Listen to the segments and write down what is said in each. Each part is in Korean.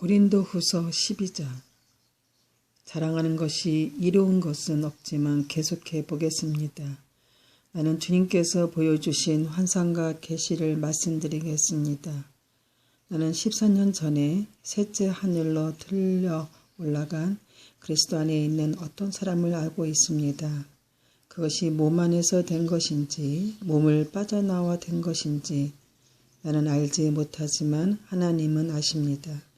고린도 후서 12장 자랑하는 것이 이로운 것은 없지만 계속해 보겠습니다. 나는 주님께서 보여주신 환상과 계시를 말씀드리겠습니다. 나는 14년 전에 셋째 하늘로 들려 올라간 그리스도 안에 있는 어떤 사람을 알고 있습니다. 그것이 몸 안에서 된 것인지 몸을 빠져나와 된 것인지 나는 알지 못하지만 하나님은 아십니다.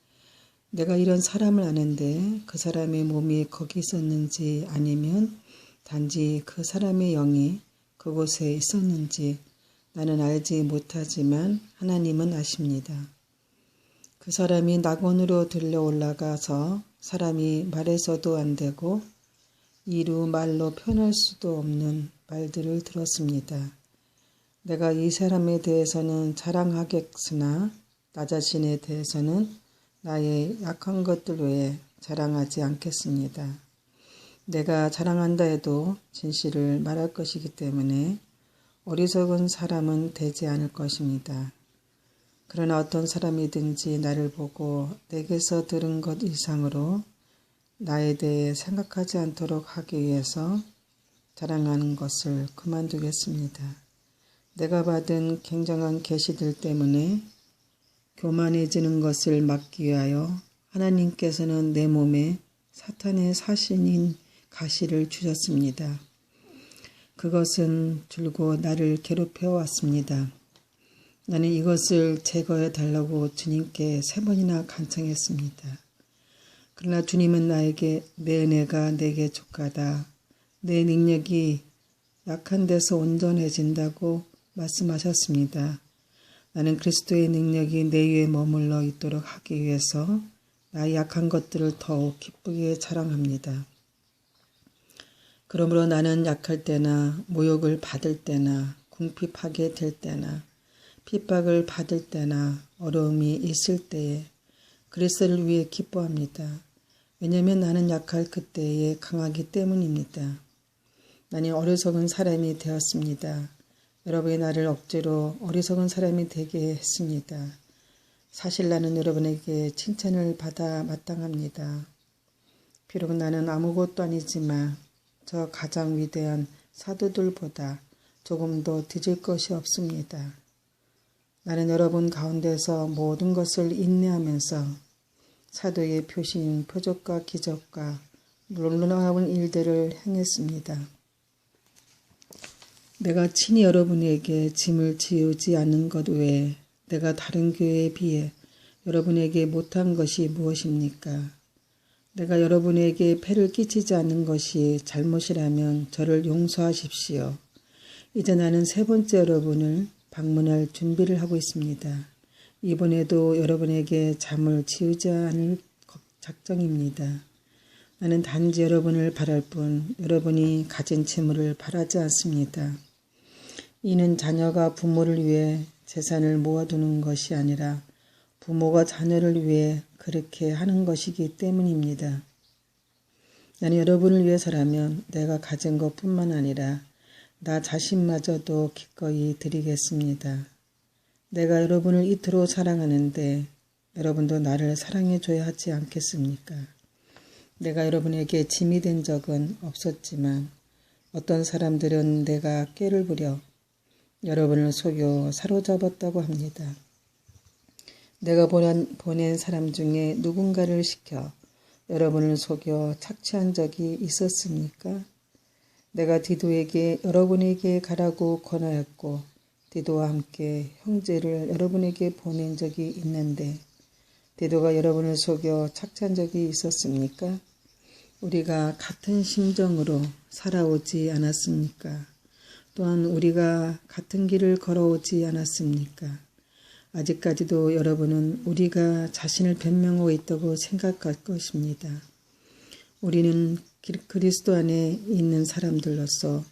내가 이런 사람을 아는데 그 사람의 몸이 거기 있었는지 아니면 단지 그 사람의 영이 그곳에 있었는지 나는 알지 못하지만 하나님은 아십니다. 그 사람이 낙원으로 들려 올라가서 사람이 말해서도 안 되고 이루 말로 표현할 수도 없는 말들을 들었습니다. 내가 이 사람에 대해서는 자랑하겠으나 나 자신에 대해서는 나의 약한 것들 외에 자랑하지 않겠습니다. 내가 자랑한다 해도 진실을 말할 것이기 때문에 어리석은 사람은 되지 않을 것입니다. 그러나 어떤 사람이든지 나를 보고 내게서 들은 것 이상으로 나에 대해 생각하지 않도록 하기 위해서 자랑하는 것을 그만두겠습니다. 내가 받은 굉장한 계시들 때문에 교만해지는 것을 막기 위하여 하나님께서는 내 몸에 사탄의 사신인 가시를 주셨습니다. 그것은 줄고 나를 괴롭혀 왔습니다. 나는 이것을 제거해 달라고 주님께 세 번이나 간청했습니다. 그러나 주님은 나에게 내 은혜가 내게 족하다. 내 능력이 약한 데서 온전해진다고 말씀하셨습니다. 나는 그리스도의 능력이 내 위에 머물러 있도록 하기 위해서 나의 약한 것들을 더욱 기쁘게 자랑합니다. 그러므로 나는 약할 때나 모욕을 받을 때나 궁핍하게 될 때나 핍박을 받을 때나 어려움이 있을 때에 그리스도를 위해 기뻐합니다. 왜냐하면 나는 약할 그때에 강하기 때문입니다. 나는 어리석은 사람이 되었습니다. 여러분이 나를 억지로 어리석은 사람이 되게 했습니다. 사실 나는 여러분에게 칭찬을 받아 마땅합니다. 비록 나는 아무것도 아니지만 저 가장 위대한 사도들보다 조금 더 뒤질 것이 없습니다. 나는 여러분 가운데서 모든 것을 인내하면서 사도의 표신, 표적과 기적과 놀라운 일들을 행했습니다. 내가 친히 여러분에게 짐을 지우지 않는 것 외에 내가 다른 교회에 비해 여러분에게 못한 것이 무엇입니까? 내가 여러분에게 폐를 끼치지 않는 것이 잘못이라면 저를 용서하십시오. 이제 나는 세 번째 여러분을 방문할 준비를 하고 있습니다. 이번에도 여러분에게 잠을 지우지 않을 작정입니다. 나는 단지 여러분을 바랄 뿐 여러분이 가진 채무를 바라지 않습니다. 이는 자녀가 부모를 위해 재산을 모아두는 것이 아니라 부모가 자녀를 위해 그렇게 하는 것이기 때문입니다. 나는 여러분을 위해서라면 내가 가진 것뿐만 아니라 나 자신마저도 기꺼이 드리겠습니다. 내가 여러분을 이토록 사랑하는데 여러분도 나를 사랑해 줘야 하지 않겠습니까? 내가 여러분에게 짐이 된 적은 없었지만 어떤 사람들은 내가 깨를 부려 여러분을 속여 사로잡았다고 합니다. 내가 보낸 사람 중에 누군가를 시켜 여러분을 속여 착취한 적이 있었습니까? 내가 디도에게 여러분에게 가라고 권하였고 디도와 함께 형제를 여러분에게 보낸 적이 있는데 디도가 여러분을 속여 착취한 적이 있었습니까? 우리가 같은 심정으로 살아오지 않았습니까? 또한 우리가 같은 길을 걸어오지 않았습니까? 아직까지도 여러분은 우리가 자신을 변명하고 있다고 생각할 것입니다. 우리는 그리스도 안에 있는 사람들로서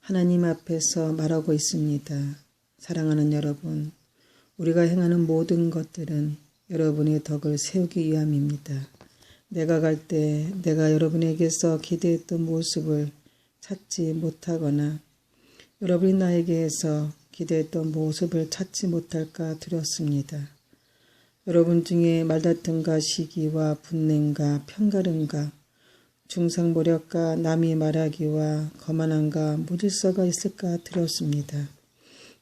하나님 앞에서 말하고 있습니다. 사랑하는 여러분, 우리가 행하는 모든 것들은 여러분의 덕을 세우기 위함입니다. 내가 갈 때 내가 여러분에게서 기대했던 모습을 찾지 못하거나 여러분이 나에게서 기대했던 모습을 찾지 못할까 두렵습니다. 여러분 중에 말다툼과 시기와 분냉과 편가름과 중상모략과 남이 말하기와 거만함과 무질서가 있을까 두렵습니다.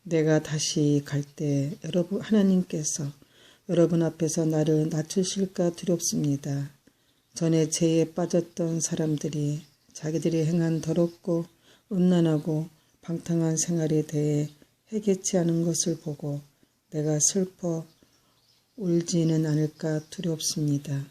내가 다시 갈 때 여러분 하나님께서 여러분 앞에서 나를 낮추실까 두렵습니다. 전에 죄에 빠졌던 사람들이 자기들이 행한 더럽고 음란하고 방탕한 생활에 대해 해결치 않은 것을 보고 내가 슬퍼 울지는 않을까 두렵습니다.